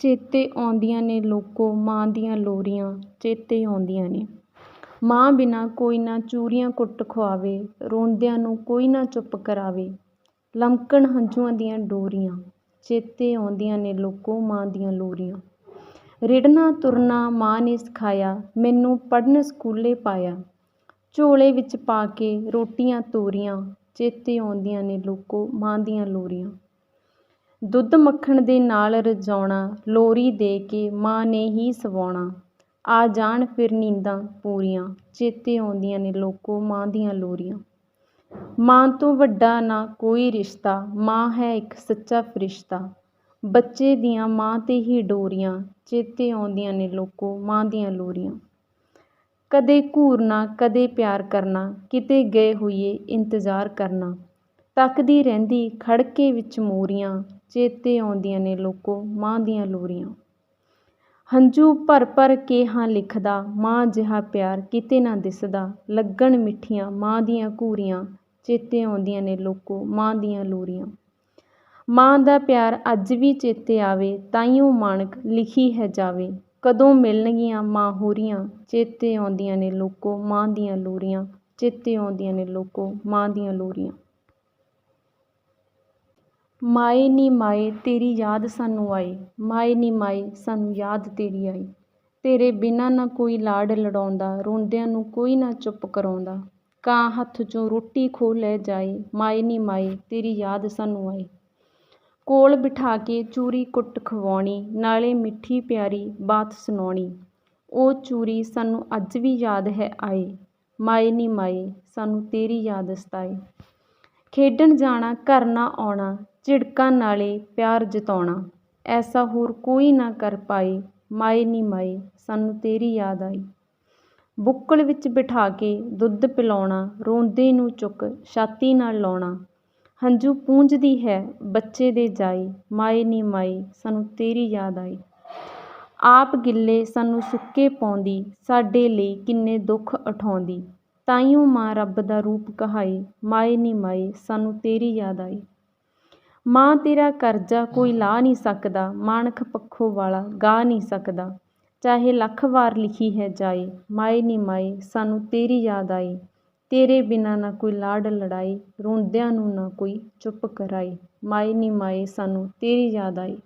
ਚੇਤੇ ਆਉਂਦੀਆਂ ਨੇ ਲੋਕੋ, ਮਾਂ ਦੀਆਂ ਲੋਰੀਆਂ ਚੇਤੇ ਆਉਂਦੀਆਂ ਨੇ। ਮਾਂ ਬਿਨਾਂ ਕੋਈ ਨਾ ਚੂਰੀਆਂ ਕੁੱਟ ਖੁਆਵੇ, ਰੋਂਦਿਆਂ ਨੂੰ ਕੋਈ ਨਾ ਚੁੱਪ ਕਰਾਵੇ। ਲਮਕਣ ਹੰਝੂਆਂ ਦੀਆਂ ਡੋਰੀਆਂ ਚੇਤੇ ਆਉਂਦੀਆਂ ਨੇ ਲੋਕੋ, ਮਾਂ ਦੀਆਂ ਲੋਰੀਆਂ। ਰਿੜਨਾ ਤੁਰਨਾ ਮਾਂ ਨੇ ਸਿਖਾਇਆ, ਮੈਨੂੰ ਪੜ੍ਹਨ ਸਕੂਲੇ ਪਾਇਆ। ਝੋਲੇ ਵਿੱਚ ਪਾ ਕੇ ਰੋਟੀਆਂ ਤੋਰੀਆਂ ਚੇਤੇ ਆਉਂਦੀਆਂ ਨੇ ਲੋਕੋ, ਮਾਂ ਦੀਆਂ ਲੋਰੀਆਂ। ਦੁੱਧ ਮੱਖਣ ਦੇ ਨਾਲ ਰਜਾਉਣਾ, ਲੋਰੀ ਦੇ ਕੇ ਮਾਂ ਨੇ ਹੀ ਸਵਾਉਣਾ। ਆ ਜਾਣ ਫਿਰ ਨੀਂਦਾਂ ਪੂਰੀਆਂ, ਚੇਤੇ ਆਉਂਦੀਆਂ ਨੇ ਲੋਕੋ ਮਾਂ ਦੀਆਂ ਲੋਰੀਆਂ। ਮਾਂ ਤੋਂ ਵੱਡਾ ਨਾ ਕੋਈ ਰਿਸ਼ਤਾ, ਮਾਂ ਹੈ ਇੱਕ ਸੱਚਾ ਫਰਿਸ਼ਤਾ। ਬੱਚੇ ਦੀਆਂ ਮਾਂ 'ਤੇ ਹੀ ਡੋਰੀਆਂ, ਚੇਤੇ ਆਉਂਦੀਆਂ ਨੇ ਲੋਕੋ ਮਾਂ ਦੀਆਂ ਲੋਰੀਆਂ। ਕਦੇ ਘੂਰਨਾ, ਕਦੇ ਪਿਆਰ ਕਰਨਾ, ਕਿਤੇ ਗਏ ਹੋਈਏ ਇੰਤਜ਼ਾਰ ਕਰਨਾ। ਤੱਕਦੀ ਰਹਿੰਦੀ ਖੜਕੇ ਵਿੱਚ ਮੋਰੀਆਂ ਚੇਤੇ ਆਉਂਦੀਆਂ ਨੇ ਲੋਕੋ, ਮਾਂ ਦੀਆਂ ਲੋਰੀਆਂ। ਹੰਝੂ ਭਰ ਭਰ ਕੇ ਹਾਂ ਲਿਖਦਾ, ਮਾਂ ਜਿਹਾ ਪਿਆਰ ਕਿਤੇ ਨਾ ਦਿਸਦਾ। ਲੱਗਣ ਮਿੱਠੀਆਂ ਮਾਂ ਦੀਆਂ ਘੂਰੀਆਂ, ਚੇਤੇ ਆਉਂਦੀਆਂ ਨੇ ਲੋਕੋ, ਮਾਂ ਦੀਆਂ ਲੋਰੀਆਂ। ਮਾਂ ਦਾ ਪਿਆਰ ਅੱਜ ਵੀ ਚੇਤੇ ਆਵੇ, ਤਾਈਓ ਮਾਣਕ ਲਿਖੀ ਹੈ ਜਾਵੇ। ਕਦੋਂ ਮਿਲਣਗੀਆਂ ਮਾਂ ਹੋਰੀਆਂ, ਚੇਤੇ ਆਉਂਦੀਆਂ ਨੇ ਲੋਕੋ, ਮਾਂ ਦੀਆਂ ਲੋਰੀਆਂ। ਚੇਤੇ ਆਉਂਦੀਆਂ ਨੇ ਲੋਕੋ, ਮਾਂ ਦੀਆਂ ਲੋਰੀਆਂ। ਮਾਏ ਨੀ ਮਾਏ, ਤੇਰੀ ਯਾਦ ਸਾਨੂੰ ਆਏ ਮਾਏ ਨੀ ਮਾਏ, ਸਾਨੂੰ ਯਾਦ ਤੇਰੀ ਆਏ ਤੇਰੇ ਬਿਨਾਂ ਨਾ ਕੋਈ ਲਾਡ ਲੜਾਉਂਦਾ, ਰੋਂਦਿਆਂ ਨੂੰ ਕੋਈ ਨਾ ਚੁੱਪ ਕਰਾਉਂਦਾ। ਕਾਂ ਹੱਥ 'ਚੋਂ ਰੋਟੀ ਖੋਹ ਲੈ ਜਾਏ, ਮਾਏ ਨੀ ਮਾਏ, ਤੇਰੀ ਯਾਦ ਸਾਨੂੰ ਆਏ ਕੋਲ ਬਿਠਾ ਕੇ ਚੂਰੀ ਕੁੱਟ ਖਵਾਉਣੀ, ਨਾਲੇ ਮਿੱਠੀ ਪਿਆਰੀ ਬਾਤ ਸੁਣਾਉਣੀ। ਉਹ ਚੂਰੀ ਸਾਨੂੰ ਅੱਜ ਵੀ ਯਾਦ ਹੈ ਆਏ। ਮਾਏ ਨੀ ਮਾਏ, ਸਾਨੂੰ ਤੇਰੀ ਯਾਦ ਸਤਾਏ। ਖੇਡਣ ਜਾਣਾ, ਘਰ ਨਾ ਆਉਣਾ ਝਿੜਕਾਂ ਨਾਲੇ ਪਿਆਰ ਜਤਾਉਣਾ। ਐਸਾ ਹੋਰ ਕੋਈ ਨਾ ਕਰ ਪਾਏ, ਮਾਏ ਨੀ ਮਾਏ, ਸਾਨੂੰ ਤੇਰੀ ਯਾਦ ਆਈ। ਬੁੱਕਲ ਵਿੱਚ ਬਿਠਾ ਕੇ ਦੁੱਧ ਪਿਲਾਉਣਾ, ਰੋਂਦੇ ਨੂੰ ਚੁੱਕ ਛਾਤੀ ਨਾਲ ਲਾਉਣਾ। ਹੰਝੂ ਪੂੰਝਦੀ ਹੈ, ਬੱਚੇ ਦੇ ਜਾਈ ਮਾਏ ਨੀ ਮਾਏ, ਸਾਨੂੰ ਤੇਰੀ ਯਾਦ ਆਈ। ਆਪ ਗਿੱਲੇ ਸਾਨੂੰ ਸੁੱਕੇ ਪਾਉਂਦੀ, ਸਾਡੇ ਲਈ ਕਿੰਨੇ ਦੁੱਖ ਉਠਾਉਂਦੀ। ਤਾਈਓ ਮਾਂ ਰੱਬ ਦਾ ਰੂਪ ਕਹਾਈ ਮਾਏ ਨੀ ਮਾਏ, ਸਾਨੂੰ ਤੇਰੀ ਯਾਦ ਆਈ। ਮਾਂ ਤੇਰਾ ਕਰਜ਼ਾ ਕੋਈ ਲਾ ਨਹੀਂ ਸਕਦਾ ਮਾਣਕ ਪੱਖੋਂ ਵਾਲਾ ਗਾ ਨਹੀਂ ਸਕਦਾ। ਚਾਹੇ ਲੱਖ ਵਾਰ ਲਿਖੀ ਹੈ ਜਾਏ, ਮਾਏ ਨੀ ਮਾਏ, ਸਾਨੂੰ ਤੇਰੀ ਯਾਦ ਆਈ ਤੇਰੇ ਬਿਨਾਂ ਨਾ ਕੋਈ ਲਾਡ ਲੜਾਈ ਰੋਂਦਿਆਂ ਨੂੰ ਨਾ ਕੋਈ ਚੁੱਪ ਕਰਾਈ ਮਾਏ ਨੀ ਮਾਏ, ਸਾਨੂੰ ਤੇਰੀ ਯਾਦ ਆਈ